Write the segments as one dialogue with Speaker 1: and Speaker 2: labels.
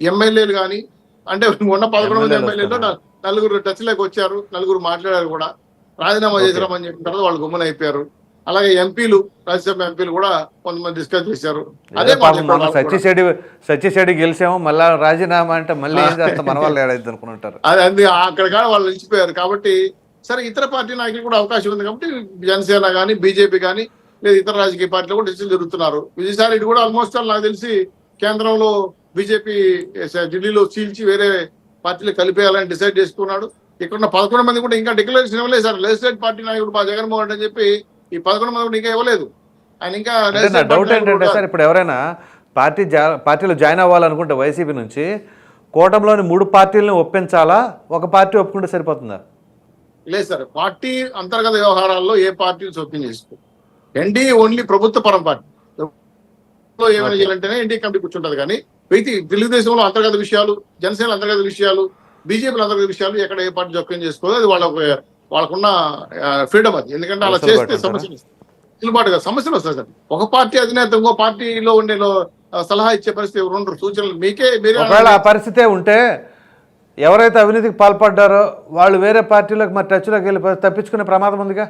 Speaker 1: ఎమ్మెల్యేలు కానీ అంటే ఉన్న పదకొండు మంది
Speaker 2: ఎమ్మెల్యేలు.
Speaker 1: నలుగురు టచ్లోకి వచ్చారు నలుగురు మాట్లాడారు కూడా. రాజీనామా. చేసినామని చెప్పిన తర్వాత వాళ్ళు గుమ్మన అయిపోయారు. అలాగే ఎంపీలు రాజ్యసభ ఎంపీలు కూడా కొంతమంది డిస్కస్ చేశారు. అదే
Speaker 2: అదే
Speaker 1: మాట
Speaker 2: పాపం
Speaker 1: చెప్పారు
Speaker 2: మన
Speaker 1: వాళ్ళు కూడా.
Speaker 2: సత్యశెడి సత్యశెడి గెలిచాము మళ్ళా రాజీనామా అంటే మళ్ళీ మన వాళ్ళు ఏడైతే అనుకుంటారు
Speaker 1: అది అది అక్కడ కాడ వాళ్ళు నిలిచిపోయారు. కాబట్టి సరే ఇతర పార్టీ నాయకులు కూడా అవకాశం ఉంది కాబట్టి జనసేన కానీ బీజేపీ కానీ లేదా ఇతర రాజకీయ పార్టీలు కూడా డిసిషన్ జరుగుతున్నారు. విజయసాయి రెడ్డి కూడా ఆల్మోస్ట్ ఆల్ నాకు తెలిసి కేంద్రంలో బీజేపీ ఢిల్లీలో చీల్చి వేరే పార్టీలు కలిపేయాలని డిసైడ్ చేసుకున్నాడు ఇక్కడ ఉన్న పదకొండు మంది కూడా ఇంకా డిక్లరేషన్ ఇవ్వలేదు సార్. లెజిస్లేట్ పార్టీ నాయకుడు మా జగన్మోహన్ రెడ్డి అని చెప్పి ఈ పదకొండు మంది కూడా ఇంకా ఇవ్వలేదు. ఆయన ఇంకా
Speaker 2: డౌట్ ఏంటంటే సార్ ఇప్పుడు ఎవరైనా పార్టీ జా పార్టీలో జాయిన్ అవ్వాలనుకుంటే వైసీపీ నుంచి కూటమిలోని మూడు పార్టీలను ఒప్పించాలా? ఒక పార్టీ ఒప్పుకుంటే సరిపోతుందా?
Speaker 1: లేదు సార్. పార్టీ అంతర్గత వ్యవహారాల్లో ఏ పార్టీని చొప్పింగ్ చేసుకో ఎన్డీఏ ఓన్లీ ప్రభుత్వ పరం పార్టీ. ఏమైనా. చేయాలంటేనే ఎన్డీ కమిటీ కూర్చుంటది కానీ వ్యక్తి తెలుగుదేశంలో అంతర్గత విషయాలు జనసేన అంతర్గత విషయాలు బీజేపీ అంతర్గత విషయాలు ఎక్కడ ఏ పార్టీ జోక్యం చేసుకోదు అది వాళ్ళ వాళ్ళకున్న ఫ్రీడమ్ అది. ఎందుకంటే అలా చేస్తే? సమస్యలు వెసులుబాటుగా సమస్యలు వస్తాయి సార్. ఒక పార్టీ అధినేత ఇంకో పార్టీలో ఉండే సలహా ఇచ్చే పరిస్థితి ఎవరు ఉండరు. సూచనలు మీకే మీరే
Speaker 2: ఒకవేళ ఆ పరిస్థితే ఉంటే ఎవరైతే అవినీతికి పాల్పడ్డారో వాళ్ళు వేరే పార్టీలోకి మరి టచ్లోకి వెళ్ళి తప్పించుకునే ప్రమాదం ఉందిగా?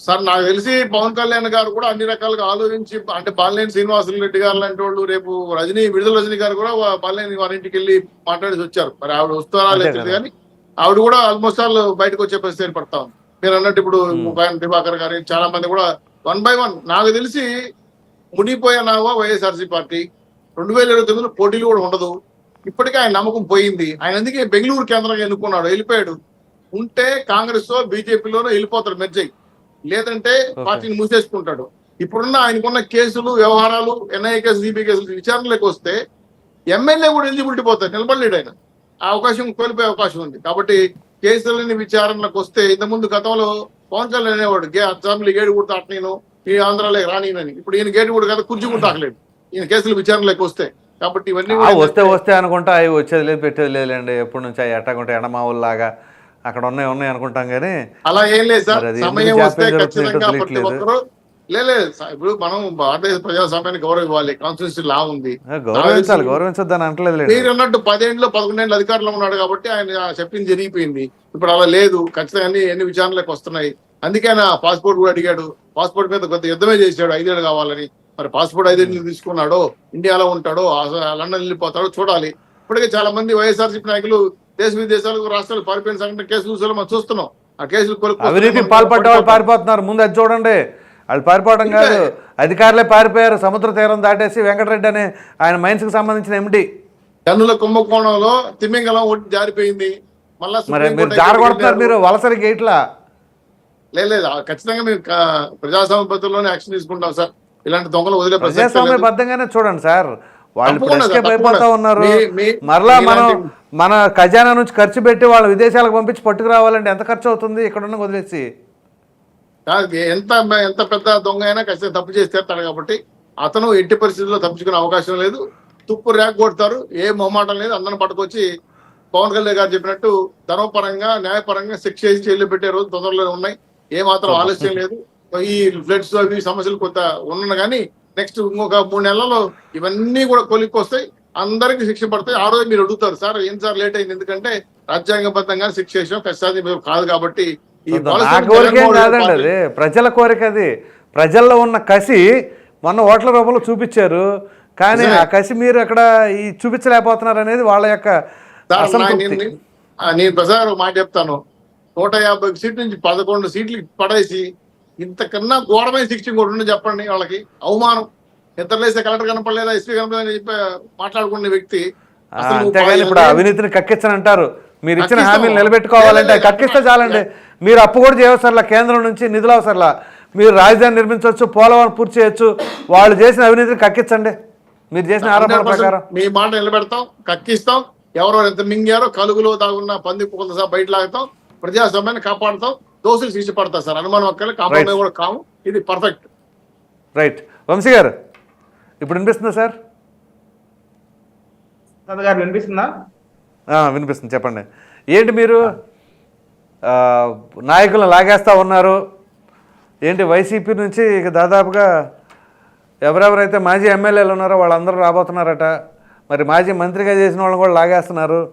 Speaker 1: సార్ నాకు తెలిసి పవన్ కళ్యాణ్ గారు కూడా అన్ని రకాలుగా ఆలోచించి అంటే బాలినేని శ్రీనివాసులు రెడ్డి గారు లాంటి వాళ్ళు రేపు రజనీ విడుదల రజనీ గారు కూడా బాలినేని వారి ఇంటికి వెళ్ళి మాట్లాడేసి వచ్చారు. మరి ఆవిడ వస్తారా లేదు. కానీ ఆవిడ కూడా ఆల్మోస్ట్ ఆల్ బయటకు వచ్చే పరిస్థితి ఏర్పడతా ఉంది. మీరు అన్నట్టు ఇప్పుడు దివాకర్ గారు చాలా మంది కూడా వన్ బై వన్. నాకు తెలిసి మునిగిపోయినావా వైఎస్ఆర్సీ పార్టీ. రెండు వేల ఇరవై తొమ్మిదిలో పోటీలు కూడా ఉండదు. ఇప్పటికే ఆయన నమ్మకం పోయింది. ఆయన అందుకే బెంగళూరు కేంద్రంగా ఎన్నుకున్నాడు వెళ్ళిపోయాడు. ఉంటే కాంగ్రెస్ బీజేపీలోనో వెళ్ళిపోతాడు మెర్జై. లేదంటే పార్టీని మూసేసుకుంటాడు. ఇప్పుడున్న ఆయనకున్న కేసులు వ్యవహారాలు ఎన్ఐఏ కేసులు సిబిఐ కేసులు విచారణలోకి వస్తే ఎమ్మెల్యే కూడా ఎలిజిబిలిటీ పోతారు నిలబడలేడు ఆయన. ఆ అవకాశం కోల్పోయే అవకాశం ఉంది. కాబట్టి కేసులని విచారణకు వస్తే ఇంతకుముందు గతంలో పవన్ కళ్యాణ్ అనేవాడు గే అసెంబ్లీ గేటు కూడా తాటనేను ఈ ఆంధ్రాలో రానినని ఇప్పుడు ఈయన గేటు కూడా కదా కుర్చీ కూడా తాకలేదు ఈయన కేసులు విచారణలోకి వస్తే. కాబట్టి ఇవన్నీ
Speaker 2: వస్తే వస్తే అనుకుంటా అవి వచ్చేది లేదు పెట్టేది లేదులేండి. ఎప్పటి నుంచి అవి ఎట్టకుంటే ఎండమావుల్లాగా అక్కడ ఉన్నాయి ఉన్నాయి అనుకుంటాం కానీ
Speaker 1: అలా ఏం లేదు సార్. సమయం వస్తే ఖచ్చితంగా ప్రతి. ఒక్కరు లేదు ఇప్పుడు మనం భారతదేశ ప్రజాస్వామ్యాన్ని గౌరవం ఇవ్వాలి. కాన్స్టిట్యూన్సీ లా ఉంది.
Speaker 2: గౌరవించాలి గౌరవించొద్దని అంటలేదు
Speaker 1: మీరు అన్నట్టు పదేండ్లో పదకొండేళ్ళు అధికారంలో ఉన్నాడు కాబట్టి ఆయన చెప్పింది జరిగిపోయింది. ఇప్పుడు అలా లేదు. ఖచ్చితంగా అన్ని ఎన్ని విచారణలకు వస్తున్నాయి. అందుకే ఆయన పాస్పోర్ట్ కూడా అడిగాడు. పాస్పోర్ట్ మీద కొంత యుద్ధమే చేశాడు. ఐదేళ్ళు కావాలని. మరి పాస్పోర్ట్ ఐదేళ్ళు తీసుకున్నాడో ఇండియాలో ఉంటాడో లండన్ వెళ్ళిపోతాడో చూడాలి. ఇప్పటికే చాలా మంది వైఎస్ఆర్సీపీ నాయకులు దేశ విదేశాలకు రాష్ట్రాలు పారిపోయిన సంఘటన కేసులు చూసాలో మనం చూస్తున్నాం. ఆ కేసులు
Speaker 2: అవినీతి. పాల్పడ్డ వాళ్ళు పారిపోతున్నారు. ముందు అది చూడండి. వాళ్ళు పారిపోవడం కాదు. అధికారులే పారిపోయారు. సముద్ర తీరం దాటేసి వెంకటరెడ్డి అనే ఆయన మైన్స్కి సంబంధించిన ఎండి.
Speaker 1: కన్నుల కుంభకోణంలో తిమ్మింగలం ఒట్టి జారిపోయింది. మళ్ళా
Speaker 2: మరి జారగొడుతున్నారు. మీరు వలసరి గేట్లా?
Speaker 1: లేదు ఖచ్చితంగా మేము ప్రజాస్వామ్య పద్ధతిలోనే యాక్షన్ తీసుకుంటాం సార్. ఇలాంటి దొంగలు వదిలే
Speaker 2: ప్రజాస్వామ్య
Speaker 1: లేదు.
Speaker 2: బద్ధంగానే చూడండి సార్. వాళ్ళు ఇప్పుడు. అయిపోతా ఉన్నారు. మరలా మనం మన ఖజానా నుంచి ఖర్చు పెట్టి వాళ్ళ విదేశాలకు పంపించి పట్టుకురావాలంటే ఎంత ఖర్చు అవుతుంది? ఇక్కడ ఉన్న వదిలేసి
Speaker 1: ఎంత ఎంత పెద్ద దొంగ అయినా ఖచ్చితంగా తప్పు చేసి తీరుతాడు కాబట్టి అతను ఎట్టి పరిస్థితుల్లో తప్పించుకునే అవకాశం లేదు. తుప్పు ర్యాక్ కొడతారు ఏ మొహమాటం లేదు. అందరిని పట్టుకొచ్చి పవన్ కళ్యాణ్ గారు చెప్పినట్టు ధర్మపరంగా న్యాయపరంగా శిక్ష చేసి జైల్లో పెట్టే రోజు తొందరలో ఉన్నాయి. ఏ మాత్రం ఆలస్యం లేదు. ఈ ఫ్లడ్స్ అవి సమస్యలు కొంత ఉన్న కానీ నెక్స్ట్ ఇంకొక మూడు నెలల్లో ఇవన్నీ కూడా కొలిక్కి వస్తాయి అందరికి శిక్ష పడతాయి. ఆ రోజు మీరు అడుగుతారు సార్ ఏం సార్ లేట్ అయింది? ఎందుకంటే రాజ్యాంగబద్ధంగా శిక్ష చేసాం కష్టాది కాదు కాబట్టి ఈ
Speaker 2: కాదండి అది. ప్రజల కోరిక అది. ప్రజల్లో ఉన్న కసి మొన్న ఓట్ల రూపంలో చూపించారు. కానీ ఆ కసి మీరు అక్కడ ఈ చూపించలేకపోతున్నారు అనేది వాళ్ళ యొక్క
Speaker 1: నేను- ఒక మాట చెప్తాను. నూట యాభై సీట్ల నుంచి పదకొండు సీట్లు పడేసి ఇంతకన్నా ఘోరమైన శిక్ష ఇంకోటి ఉండి చెప్పండి వాళ్ళకి. అవమానం. నిద్రలేసే కలెక్టర్ కనపడలేదా ఎస్పీ కనపడలేదని చెప్పి మాట్లాడుకునే వ్యక్తి
Speaker 2: అంతేగాని ఇప్పుడు అవినీతిని కక్కించని అంటారు. మీరు ఇచ్చిన. హామీలు నిలబెట్టుకోవాలంటే కక్కిస్తే చాలండి. మీరు అప్పు కూడా చేయవసరలా కేంద్రం నుంచి నిధులు అవసరలా. మీరు రాజధాని నిర్మించవచ్చు పోలవరం పూర్తి చేయొచ్చు. వాళ్ళు చేసిన అవినీతిని కక్కించండి. మీరు చేసిన ఆరోపణల
Speaker 1: 100%
Speaker 2: ప్రకారం.
Speaker 1: మీ మాట నిలబెడతాం కక్కిస్తాం. ఎవరో ఎంత మింగారో కలుగులో దాగున్న పంది సహా బయట లాగుతాం. ప్రజాస్వామ్యాన్ని కాపాడుతాం. దోషులు శిక్ష పడతారు సార్. అనుమానం ఒక్కలే కాంప్రమైజ్ కూడా కాము. ఇది పర్ఫెక్ట్
Speaker 2: రైట్ వంశీ గారు ఇప్పుడు వినిపిస్తుందా సార్?
Speaker 3: గారు వినిపిస్తుందా?
Speaker 2: ఆ, వినిపిస్తుంది. చెప్పండి. ఏంటి మీరు? ఆ, నాయకులను లాగేస్తా ఉన్నారు. ఏంటి వైసీపీ నుంచి ఇక దాదాపుగా ఎవరెవరైతే మాజీ ఎమ్మెల్యేలు ఉన్నారో వాళ్ళందరూ రాబోతున్నారట. మరి మాజీ మంత్రిగా చేసిన వాళ్ళని కూడా లాగేస్తున్నారు.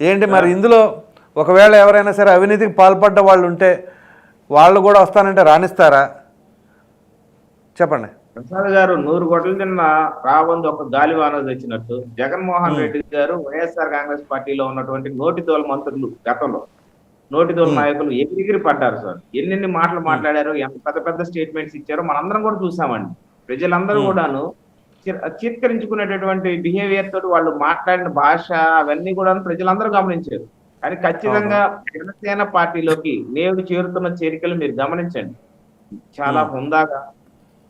Speaker 2: ఏంటి మరి ఇందులో ఒకవేళ ఎవరైనా సరే అవినీతికి పాల్పడ్డ వాళ్ళు ఉంటే వాళ్ళు కూడా వస్తానంటే రాణిస్తారా? చెప్పండి.
Speaker 3: ప్రసాద్ గారు నూరు కోట్ల నిన్న రాబందు ఒక గాలివాన తెచ్చినట్టు. జగన్మోహన్ రెడ్డి గారు వైఎస్ఆర్ కాంగ్రెస్ పార్టీలో ఉన్నటువంటి నోటితోల మంత్రులు గతంలో. నోటితోల నాయకులు ఎగిరిగిరి పడ్డారు సార్? ఎన్నెన్ని మాటలు మాట్లాడారు? ఎంత పెద్ద పెద్ద స్టేట్మెంట్స్ ఇచ్చారో మనందరం కూడా చూసామండి. ప్రజలందరూ కూడాను చిత్కరించుకునేటటువంటి బిహేవియర్ తోటి వాళ్ళు మాట్లాడిన భాష అవన్నీ కూడా ప్రజలందరూ గమనించారు. కానీ ఖచ్చితంగా జనసేన పార్టీలోకి నేడు చేరుతున్న చేరికలు మీరు గమనించండి. చాలా హుందాగా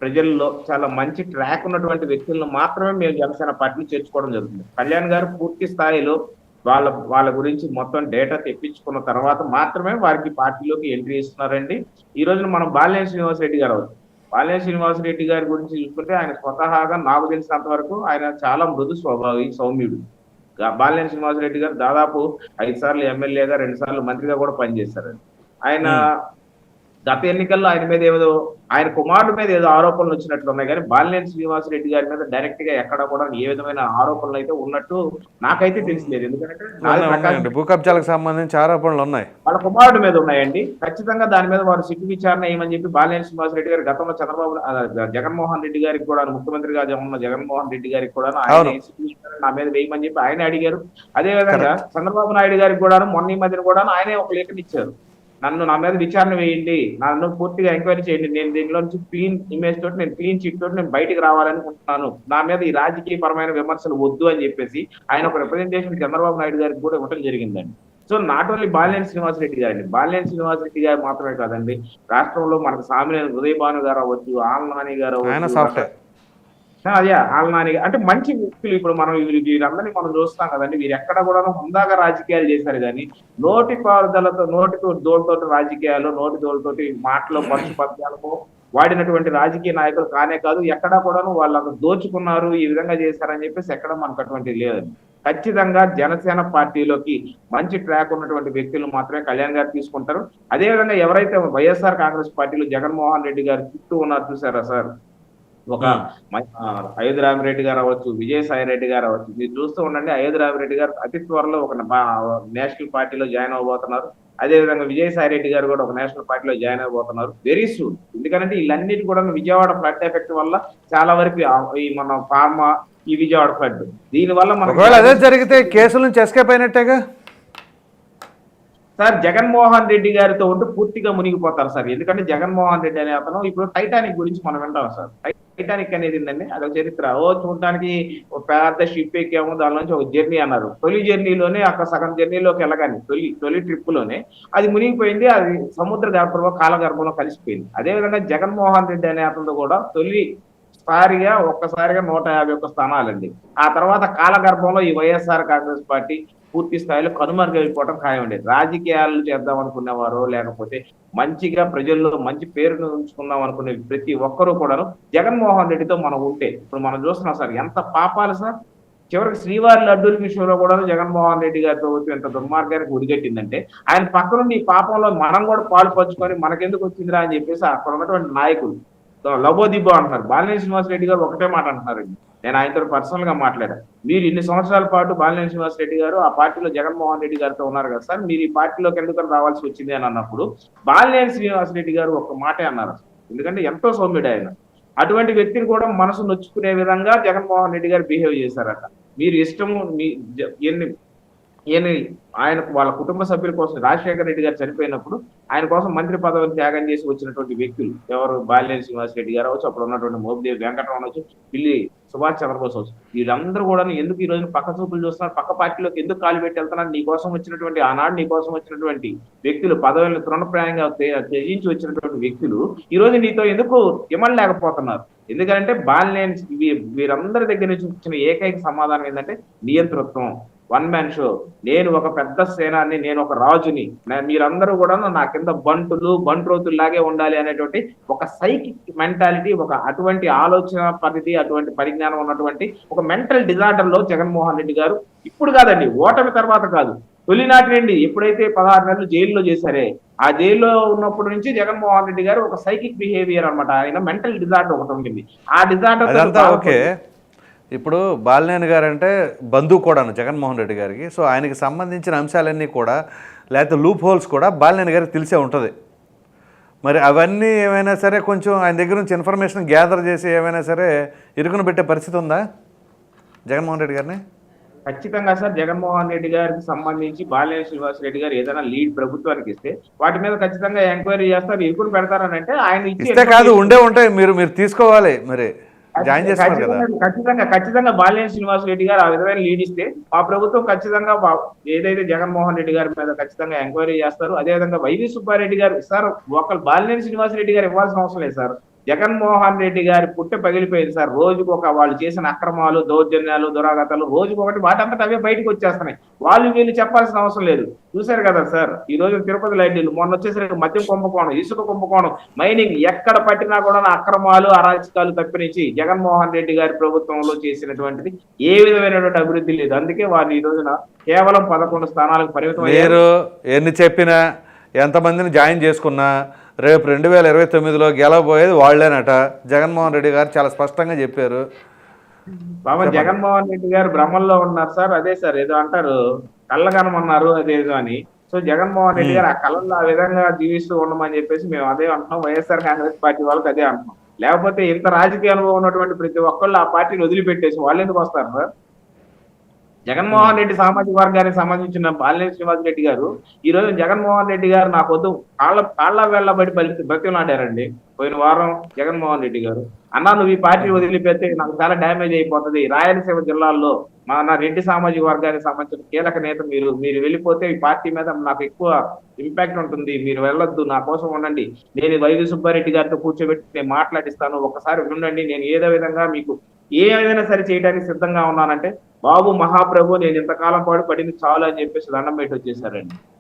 Speaker 3: ప్రజల్లో చాలా మంచి ట్రాక్ ఉన్నటువంటి వ్యక్తులను మాత్రమే మేము జనసేన పార్టీని చేర్చుకోవడం జరుగుతుంది. కళ్యాణ్ గారు పూర్తి స్థాయిలో వాళ్ళ వాళ్ళ గురించి మొత్తం డేటా తెప్పించుకున్న తర్వాత మాత్రమే వారికి పార్టీలోకి ఎంట్రీ ఇస్తున్నారండి. ఈ రోజున మనం బాలినేని శ్రీనివాస్ రెడ్డి గారు బాలినేని శ్రీనివాస్ రెడ్డి గారి గురించి చూసుకుంటే ఆయన స్వతహాగా నాకు తెలిసినంత వరకు ఆయన చాలా మృదు స్వభావి సౌమ్యుడు. బాలినేని శ్రీనివాసరెడ్డి గారు దాదాపు ఐదు సార్లు ఎమ్మెల్యేగా రెండు సార్లు మంత్రిగా కూడా పనిచేశారండి. ఆయన గత ఎన్నికల్లో ఆయన మీద ఏదో ఆయన కుమారుడి మీద ఏదో ఆరోపణలు వచ్చినట్లు ఉన్నాయి. కానీ బాలినేని శ్రీనివాస్ రెడ్డి గారి మీద డైరెక్ట్గా ఎక్కడ కూడా ఏ విధమైన ఆరోపణలు అయితే ఉన్నట్టు నాకైతే తెలియలేదు ఎందుకంటే నాది ప్రకాశం
Speaker 2: ఉన్నాయండి. భూ కబ్జాలకు సంబంధించి ఆరోపణలు ఉన్నాయి.
Speaker 3: వాళ్ళ కుమారుడి మీద ఉన్నాయండి. ఖచ్చితంగా దాని మీద వారు సిట్టు విచారణ ఏమని చెప్పి బాలినేని శ్రీనివాస్ రెడ్డి గారు గతంలో చంద్రబాబు జగన్మోహన్ రెడ్డి గారికి కూడా ముఖ్యమంత్రిగా ఉన్న జగన్మోహన్ రెడ్డి గారికి కూడా ఆయన నా మీద వేయమని చెప్పి ఆయన అడిగారు. అదే విధంగా చంద్రబాబు నాయుడు గారికి కూడా మొన్న ఈ మధ్యన కూడా ఆయనే ఒక లేఖను ఇచ్చారు నన్ను నా మీద విచారణ వేయండి. నన్ను పూర్తిగా ఎంక్వైరీ చేయండి. నేను దీనిలో నుంచి క్లీన్ ఇమేజ్ తోటి నేను క్లీన్ చిట్ తోటి నేను బయటికి రావాలనుకుంటున్నాను. నా మీద ఈ రాజకీయ పరమైన విమర్శలు వద్దు అని చెప్పేసి ఆయన ఒక రిప్రజెంటేషన్ చంద్రబాబు నాయుడు గారికి కూడా ఇవ్వడం జరిగిందండి. So not only Balineni Srinivas Reddy గారండి. బాలినేని శ్రీనివాస్ రెడ్డి గారు మాత్రమే కాదండి. రాష్ట్రంలో మనకు సామినేని ఉదయభాను గారు అవ్వచ్చు ఆల్నాని గారు అవ్వచ్చు అదే ఆల్నాని అంటే మంచి వ్యక్తులు ఇప్పుడు మనం వీరందరినీ మనం చూస్తాం కదండి. వీరు ఎక్కడ కూడా హుందాగా రాజకీయాలు చేశారు కానీ నోటి పారుదలతో నోటితో దోడుతోటి రాజకీయాలు నోటి దోడుతోటి మాటలు పరుషు పద్యాలకు వాడినటువంటి రాజకీయ నాయకులు కానే కాదు ఎక్కడా కూడాను వాళ్ళు దోచుకున్నారు ఈ విధంగా చేశారని చెప్పేసి ఎక్కడ మనకు అటువంటిది లేదండి. ఖచ్చితంగా జనసేన పార్టీలోకి మంచి ట్రాక్ ఉన్నటువంటి వ్యక్తులు మాత్రమే కళ్యాణ్ గారు తీసుకుంటారు. అదే విధంగా ఎవరైతే వైఎస్ఆర్ కాంగ్రెస్ పార్టీలో జగన్మోహన్ రెడ్డి గారు చుట్టూ ఉన్నారు చూసారా సార్? ఒక అయోధ్య రామిరెడ్డి గారు అవ్వచ్చు విజయసాయి రెడ్డి గారు అవ్వచ్చు మీరు చూస్తూ ఉండండి అయోధ్య రామిరెడ్డి గారు అతి త్వరలో ఒక నేషనల్ పార్టీలో జాయిన్ అవబోతున్నారు అదే విధంగా విజయసాయి రెడ్డి గారు కూడా ఒక నేషనల్ పార్టీలో జాయిన్ అవబోతున్నారు వెరీ సూన్. ఎందుకంటే వీళ్ళన్నిటి కూడా విజయవాడ ఫ్లడ్ ఎఫెక్ట్ వల్ల చాలా వరకు ఈ మన ఫార్మా ఈ విజయవాడ ఫ్లడ్. దీని వల్ల
Speaker 2: ఒకవేళ అదే జరిగితే కేసుల నుంచి ఎస్కేప్ అయినట్టేగా
Speaker 3: సార్ జగన్మోహన్ రెడ్డి గారితో ఉంటే పూర్తిగా మునిగిపోతారు సార్. ఎందుకంటే జగన్మోహన్ రెడ్డి అనే అతను ఇప్పుడు టైటానిక్ గురించి మనం వింటాం సార్. టైటానిక్ అనేది ఏంటండి అదొక చరిత్ర. ఓ చూడటానికి ఒక పెద్ద షిప్ ఎక్కాము దాని నుంచి ఒక జర్నీ అన్నారు. తొలి జర్నీలోనే అక్కడ సగం జర్నీలోకి వెళ్ళగానే తొలి తొలి ట్రిప్లోనే అది మునిగిపోయింది అది సముద్ర గర్భంలో కాలగర్భంలో కలిసిపోయింది. అదే విధంగా జగన్మోహన్ రెడ్డి అనే అతను కూడా తొలి సారిగా ఒక్కసారిగా నూట యాభై ఒక్క స్థానాలండి. ఆ తర్వాత కాలగర్భంలో ఈ వైఎస్ఆర్ కాంగ్రెస్ పార్టీ పూర్తి స్థాయిలో కనుమరుగైపోవడం ఖాయమండి. రాజకీయాలు చేద్దాం అనుకునేవారు లేకపోతే మంచిగా ప్రజల్లో మంచి పేరును ఉంచుకుందాం అనుకునే ప్రతి ఒక్కరూ కూడాను జగన్మోహన్ రెడ్డితో మనం ఉంటే ఇప్పుడు మనం చూస్తున్నాం సార్ ఎంత పాపాలు సార్. చివరికి శ్రీవారి లడ్డూల విషయంలో కూడా జగన్మోహన్ రెడ్డి గారితో ప్రభుత్వం ఎంత దుర్మార్గానికి ఉడిగట్టిందంటే ఆయన పక్కనుండి ఈ పాపంలో మనం కూడా పాలు పంచుకొని మనకెందుకు వచ్చిందిరా అని చెప్పేసి అక్కడ ఉన్నటువంటి నాయకులు లబోదిబ్బో అంటున్నారు. బాలినేని శ్రీనివాసరెడ్డి గారు ఒకటే మాట అంటున్నారండి నేను ఆయనతో పర్సనల్గా మాట్లాడా. మీరు ఇన్ని సంవత్సరాల పాటు బాలినేని శ్రీనివాస్ రెడ్డి గారు ఆ పార్టీలో జగన్మోహన్ రెడ్డి గారితో ఉన్నారు కదా సార్ మీరు ఈ పార్టీలోకి ఎందుకు రావాల్సి వచ్చింది అని అన్నప్పుడు బాలినేని శ్రీనివాస్ రెడ్డి గారు ఒక మాటే అన్నారు ఎందుకంటే ఎంతో సౌమ్యుడు ఆయన. అటువంటి వ్యక్తిని కూడా మనసు నొచ్చుకునే విధంగా జగన్మోహన్ రెడ్డి గారు బిహేవ్ చేశారట. మీరు ఇష్టము మీ ఎన్ని ఈయన ఆయన వాళ్ళ కుటుంబ సభ్యుల కోసం రాజశేఖర రెడ్డి గారు చనిపోయినప్పుడు ఆయన కోసం మంత్రి పదవిని త్యాగం చేసి వచ్చినటువంటి వ్యక్తులు ఎవరు? బాలినేని శ్రీనివాస్ రెడ్డి గారు అవచ్చు అప్పుడు ఉన్నటువంటి మోపిదేవి వెంకటరమణ వచ్చు పిల్లి సుభాష్ చంద్రబోస్ వచ్చు వీళ్ళందరూ కూడా ఎందుకు ఈ రోజు పక్క చూపులు చూస్తున్నారు? పక్క పార్టీలోకి ఎందుకు కాలు పెట్టి వెళ్తున్నారు? నీ కోసం వచ్చినటువంటి ఆనాడు నీ కోసం వచ్చినటువంటి వ్యక్తులు పదవులను తృణప్రాయంగా త్యజించి వచ్చినటువంటి వ్యక్తులు ఈ రోజు నీతో ఎందుకు ఇమ్మలేకపోతున్నారు ఎందుకంటే బాలినేని వీరందరి దగ్గర నుంచి వచ్చిన ఏకైక సమాధానం ఏంటంటే నియంతృత్వం. వన్ మ్యాన్ షో నేను ఒక పెద్ద సేనాన్ని నేను ఒక రాజుని. మీరందరూ కూడా నా కింద బంటులు బంట్రోతులు లాగే ఉండాలి అనేటువంటి ఒక సైకిక్ మెంటాలిటీ ఒక అటువంటి ఆలోచన పరిధి అటువంటి పరిజ్ఞానం ఉన్నటువంటి ఒక మెంటల్ డిజార్డర్లో జగన్మోహన్ రెడ్డి గారు ఇప్పుడు కాదండి ఓటమి తర్వాత కాదు. తొలినాటి నుండి ఎప్పుడైతే పదహారు నెలలు జైల్లో చేశారే ఆ జైల్లో ఉన్నప్పటి నుంచి జగన్మోహన్ రెడ్డి గారు ఒక సైకిక్ బిహేవియర్ అన్నమాట. ఆయన మెంటల్ డిజార్డర్ ఒకటి ఉంటుంది ఆ డిజార్డర్
Speaker 2: ఇప్పుడు బాలినేని గారు అంటే బంధువు కూడాను జగన్మోహన్ రెడ్డి గారికి. సో ఆయనకి సంబంధించిన అంశాలన్నీ కూడా లేకపోతే లూప్ హోల్స్ కూడా బాలినేని గారికి తెలిసే ఉంటుంది. మరి అవన్నీ ఏమైనా సరే కొంచెం ఆయన దగ్గర నుంచి ఇన్ఫర్మేషన్ గ్యాదర్ చేసి ఏమైనా సరే ఇరుకున పెట్టే పరిస్థితి ఉందా జగన్మోహన్ రెడ్డి గారిని?
Speaker 3: ఖచ్చితంగా సార్ జగన్మోహన్ రెడ్డి గారికి సంబంధించి బాలినేని శ్రీనివాస్ రెడ్డి గారు ఏదైనా లీడ్ ప్రభుత్వానికి ఇస్తే వాటి మీద ఖచ్చితంగా ఎంక్వైరీ చేస్తారు ఇరుకుని పెడతారని అంటే ఆయన
Speaker 2: ఇస్తే కాదు ఉండే ఉంటాయి మీరు మీరు తీసుకోవాలి మరి. జాయిన్ చేస్తున్నారు కదా.
Speaker 3: ఖచ్చితంగా- ఖచ్చితంగా బాలినేని శ్రీనివాస్ రెడ్డి గారు ఆ విధమైన లీడ్ ఇస్తే ఆ ప్రభుత్వం ఖచ్చితంగా ఏదైతే జగన్మోహన్ రెడ్డి గారి మీద ఖచ్చితంగా ఎంక్వైరీ చేస్తారు అదేవిధంగా వైవి సుబ్బారెడ్డి గారు సార్ ఒకళ్ళు బాలినేని శ్రీనివాస్ రెడ్డి గారు ఇవ్వాల్సిన అవసరం లేదు సార్. జగన్మోహన్ రెడ్డి గారి పుట్టె పగిలిపోయింది సార్. రోజుకు ఒక వాళ్ళు చేసిన అక్రమాలు దౌర్జన్యాలు దురాగతాలు రోజుకు ఒకటి వాటంతట అవే బయటకు వచ్చేస్తున్నాయి. వాళ్ళు వీళ్ళు చెప్పాల్సిన అవసరం లేదు. చూశారు కదా సార్ ఈ రోజు తిరుపతి లైట్లు మొన్న వచ్చేసరికి మద్యం కుంభకోణం ఇసుక కుంభకోణం మైనింగ్ ఎక్కడ పట్టినా కూడా అక్రమాలు అరాచకాలు తప్పినించి జగన్మోహన్ రెడ్డి గారి ప్రభుత్వంలో చేసినటువంటిది ఏ విధమైనటువంటి అభివృద్ధి లేదు. అందుకే వారు ఈ రోజున కేవలం పదకొండు స్థానాలకు పరిమితం
Speaker 2: మీరు ఎన్ని చెప్పినా ఎంతమందిని జాయిన్ చేసుకున్నా రేపు రెండు వేల ఇరవై తొమ్మిదిలో గెలవబోయేది వాళ్ళేనట. జగన్మోహన్ రెడ్డి గారు చాలా స్పష్టంగా చెప్పారు.
Speaker 3: బాబా జగన్మోహన్ రెడ్డి గారు భ్రమంలో ఉన్నారు సార్. అదే సార్ ఏదో అంటారు కళ్ళగనమన్నారు అదేదో అని. సో జగన్మోహన్ రెడ్డి గారు ఆ కళల్లో ఆ విధంగా జీవిస్తూ ఉండమని చెప్పేసి మేము అదే అంటున్నాం. వైఎస్ఆర్ కాంగ్రెస్ పార్టీ వాళ్ళకి అదే అంటున్నాం. లేకపోతే ఇంత రాజకీయ అనుభవం ఉన్నటువంటి ప్రతి ఒక్కళ్ళు ఆ పార్టీని వదిలిపెట్టేసి వాళ్ళు ఎందుకు వస్తారు సార్? జగన్మోహన్ రెడ్డి సామాజిక వర్గానికి సంబంధించిన బాలినేని శ్రీనివాస్ రెడ్డి గారు ఈ రోజు జగన్మోహన్ రెడ్డి గారు నా పొద్దు కాళ్ళ కాళ్ళ వెళ్ళబడి బలి బతిలాడారండి పోయిన వారం జగన్మోహన్ రెడ్డి గారు. అన్నా నువ్వు ఈ పార్టీ వదిలిపెడితే నాకు చాలా డ్యామేజ్ అయిపోతుంది. రాయలసీమ జిల్లాల్లో మా నా రెడ్డి సామాజిక వర్గానికి సంబంధించిన కీలక నేత మీరు మీరు వెళ్ళిపోతే ఈ పార్టీ మీద నాకు ఎక్కువ ఇంపాక్ట్ ఉంటుంది. మీరు వెళ్ళొద్దు. నా కోసం ఉండండి. నేను వైవి సుబ్బారెడ్డి గారితో కూర్చోబెట్టి నేను మాట్లాడిస్తాను. ఒకసారి ఉండండి. నేను ఏదో విధంగా మీకు ఏ ఏదైనా సరే చేయడానికి సిద్ధంగా ఉన్నానంటే బాబు మహాప్రభు నేను ఇంతకాలం పాటు పడింది చాలు అని చెప్పేసి దండం పెట్టి వచ్చేసారండి.